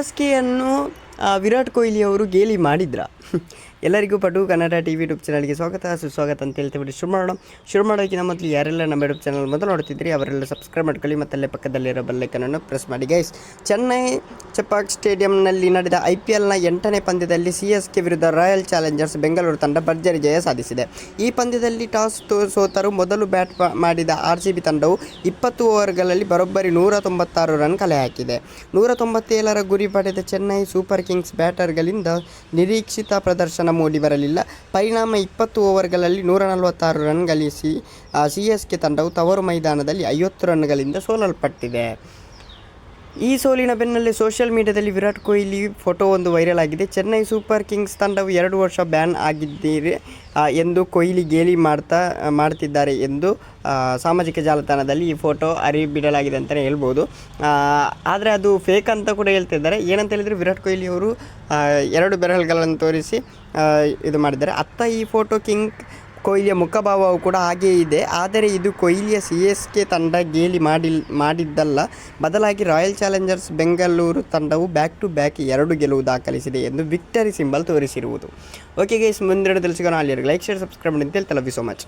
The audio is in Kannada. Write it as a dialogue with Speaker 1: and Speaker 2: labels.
Speaker 1: ಎಸ್ ಕೆಯನ್ನು ವಿರಾಟ್ ಕೊಹ್ಲಿ ಅವರು ಗೇಲಿ ಮಾಡಿದ್ರ? ಎಲ್ಲರಿಗೂ ಪಟು ಕನ್ನಡ ಟಿ ವಿ ಯೂಟ್ಯೂಬ್ ಚಾನಲ್ಗೆ ಸ್ವಾಗತ, ಸುಸ್ವಾಗತ ಅಂತ ಹೇಳ್ತೀವಿ ಶುರು ಮಾಡೋಣ. ಶುರು ಮಾಡೋಕ್ಕಿಂತ ಮೊದಲು ಯಾರೆಲ್ಲ ನಮ್ಮ ಯೂಟ್ಯೂಬ್ ಚಾನಲ್ ಮೊದಲು ನೋಡ್ತಿದ್ರಿ ಅವರೆಲ್ಲ ಸಬ್ಸ್ಕ್ರೈಬ್ ಮಾಡ್ಕೊಳ್ಳಿ ಮತ್ತು ಅಲ್ಲೇ ಪಕ್ಕದಲ್ಲಿರೋ ಬೆಲ್ಲೈಕನನ್ನು ಪ್ರೆಸ್ ಮಾಡಿ ಗೈಸ್ ಚೆನ್ನೈ ಚಪಾಕ್ ಸ್ಟೇಡಿಯಂನಲ್ಲಿ ನಡೆದ ಐ ಪಿ ಎಲ್ನ ಎಂಟನೇ ಪಂದ್ಯದಲ್ಲಿ ಸಿ ಎಸ್ ಕೆ ವಿರುದ್ಧ ರಾಯಲ್ ಚಾಲೆಂಜರ್ಸ್ ಬೆಂಗಳೂರು ತಂಡ ಭರ್ಜರಿ ಜಯ ಸಾಧಿಸಿದೆ. ಈ ಪಂದ್ಯದಲ್ಲಿ ಟಾಸ್ ಸೋತರು ಮೊದಲು ಬ್ಯಾಟ್ ಮಾಡಿದ ಆರ್ ಸಿ ಬಿ ತಂಡವು ಇಪ್ಪತ್ತು ಓವರ್ಗಳಲ್ಲಿ ಬರೋಬ್ಬರಿ ನೂರ ತೊಂಬತ್ತಾರು ರನ್ ಕಲೆ ಹಾಕಿದೆ. ನೂರ ತೊಂಬತ್ತೇಳರ ಗುರಿ ಪಡೆದ ಚೆನ್ನೈ ಸೂಪರ್ ಕಿಂಗ್ಸ್ ಬ್ಯಾಟರ್ಗಳಿಂದ ನಿರೀಕ್ಷಿತ ಪ್ರದರ್ಶನ ಮೂಡಿ ಬರಲಿಲ್ಲ. ಪರಿಣಾಮ ಇಪ್ಪತ್ತು ಓವರ್ಗಳಲ್ಲಿ ನೂರ ನಲವತ್ತಾರು ರನ್ ಗಳಿಸಿ ಕೆ ತಂಡವು ತವರು ಮೈದಾನದಲ್ಲಿ ಐವತ್ತು ರನ್ಗಳಿಂದ ಸೋಲಲ್ಪಟ್ಟಿದೆ. ಈ ಸೋಲಿನ ಬೆನ್ನಲ್ಲೇ ಸೋಷಿಯಲ್ ಮೀಡಿಯಾದಲ್ಲಿ ವಿರಾಟ್ ಕೊಹ್ಲಿ ಫೋಟೋ ಒಂದು ವೈರಲ್ ಆಗಿದೆ. ಚೆನ್ನೈ ಸೂಪರ್ ಕಿಂಗ್ಸ್ ತಂಡವು ಎರಡು ವರ್ಷ ಬ್ಯಾನ್ ಆಗಿದ್ದೀರಿ ಎಂದು ಕೊಹ್ಲಿ ಗೇಲಿ ಮಾಡ್ತಾ, ಮಾಡ್ತಿದ್ದಾರೆ ಎಂದು ಸಾಮಾಜಿಕ ಜಾಲತಾಣದಲ್ಲಿ ಈ ಫೋಟೋ ಬಿಡಲಾಗಿದೆ ಅಂತಲೇ ಹೇಳ್ಬೋದು. ಆದರೆ ಅದು ಫೇಕ್ ಅಂತ ಕೂಡ ಹೇಳ್ತಿದ್ದಾರೆ. ಏನಂತ ಹೇಳಿದರೆ ವಿರಾಟ್ ಕೊಹ್ಲಿ ಅವರು ಎರಡು ಬೆರಳುಗಳನ್ನು ತೋರಿಸಿ ಇದು ಮಾಡಿದ್ದಾರೆ. ಅತ್ತ ಈ ಫೋಟೋ ಕಿಂಗ್ ಕೊಹ್ಲಿಯ ಮುಖಭಾವವು ಕೂಡ ಹಾಗೆಯೇ ಇದೆ. ಆದರೆ ಇದು ಕೊಹ್ಲಿಯ ಸಿ ಎಸ್ ಕೆ ತಂಡ ಗೇಲಿ ಮಾಡಿಲ್, ಮಾಡಿದ್ದಲ್ಲ. ಬದಲಾಗಿ ರಾಯಲ್ ಚಾಲೆಂಜರ್ಸ್ ಬೆಂಗಳೂರು ತಂಡವು ಬ್ಯಾಕ್ ಟು ಬ್ಯಾಕ್ ಎರಡು ಗೆಲುವು ದಾಖಲಿಸಿದೆ ಎಂದು ವಿಕ್ಟರಿ ಸಿಂಬಲ್ ತೋರಿಸಿರುವುದು. ಓಕೆ ಗೈಸ್, ಮುಂದಿನ ಸಿಗೋಣ. ಅಲ್ಲಿ ಲೈಕ್, ಶೇರ್, ಸಬ್ಸ್ಕ್ರೈಬ್ ಮಾಡಿ ಅಂತ ಹೇಳಿ ಥ್ಯಾಂಕ್ ಮಚ್